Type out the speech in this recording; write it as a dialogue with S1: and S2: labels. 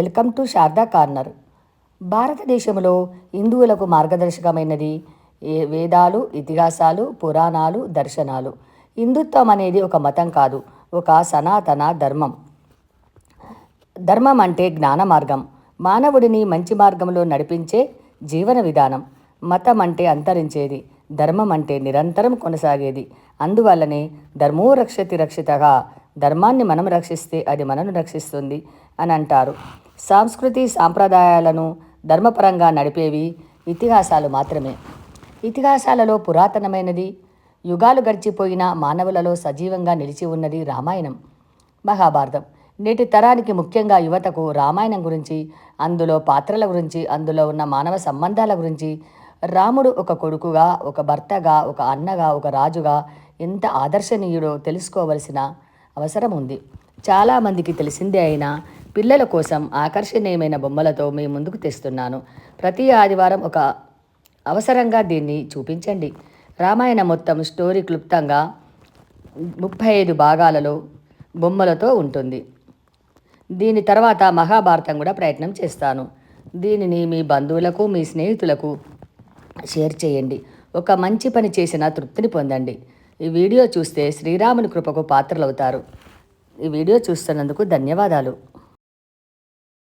S1: Welcome to Sharada corner. భారతదేశంలో హిందువులకు మార్గదర్శకమైనది ఏ వేదాలు ఇతిహాసాలు పురాణాలు దర్శనాలు. హిందుత్వం అనేది ఒక మతం కాదు ఒక సనాతన ధర్మం. ధర్మం అంటే జ్ఞాన మార్గం. మానవుడిని మంచి మార్గంలో నడిపించే జీవన విధానం. మతం అంటే అంతరించేది ధర్మం అంటే నిరంతరం కొనసాగేది. అందువల్లనే ధర్మో రక్షతి రక్షితగా ధర్మాన్ని మనం రక్షిస్తే అది మనను రక్షిస్తుంది అని అంటారు. సాంస్కృతి సాంప్రదాయాలను ధర్మపరంగా నడిపేవి ఇతిహాసాలు మాత్రమే. ఇతిహాసాలలో పురాతనమైనది యుగాలు గడిచిపోయిన మానవులలో సజీవంగా నిలిచి ఉన్నది రామాయణం మహాభారతం. నేటి తరానికి ముఖ్యంగా యువతకు రామాయణం గురించి అందులో పాత్రల గురించి అందులో ఉన్న మానవ సంబంధాల గురించి రాముడు ఒక కొడుకుగా ఒక భర్తగా ఒక అన్నగా ఒక రాజుగా ఎంత ఆదర్శనీయుడో తెలుసుకోవలసిన అవసరం ఉంది. చాలామందికి తెలిసిందే అయినా పిల్లల కోసం ఆకర్షణీయమైన బొమ్మలతో మీ ముందుకు తెస్తున్నాను. ప్రతి ఆదివారం ఒక అవసరంగా దీన్ని చూపించండి. రామాయణ మొత్తం స్టోరీ క్లుప్తంగా ముప్పై ఐదు భాగాలలో బొమ్మలతో ఉంటుంది. దీని తర్వాత మహాభారతం కూడా ప్రయత్నం చేస్తాను. దీనిని మీ బంధువులకు మీ స్నేహితులకు షేర్ చేయండి. ఒక మంచి పని చేసిన తృప్తిని పొందండి. ఈ వీడియో చూస్తే శ్రీరాముని కృపకు పాత్రలవుతారు. ఈ వీడియో చూస్తున్నందుకు ధన్యవాదాలు.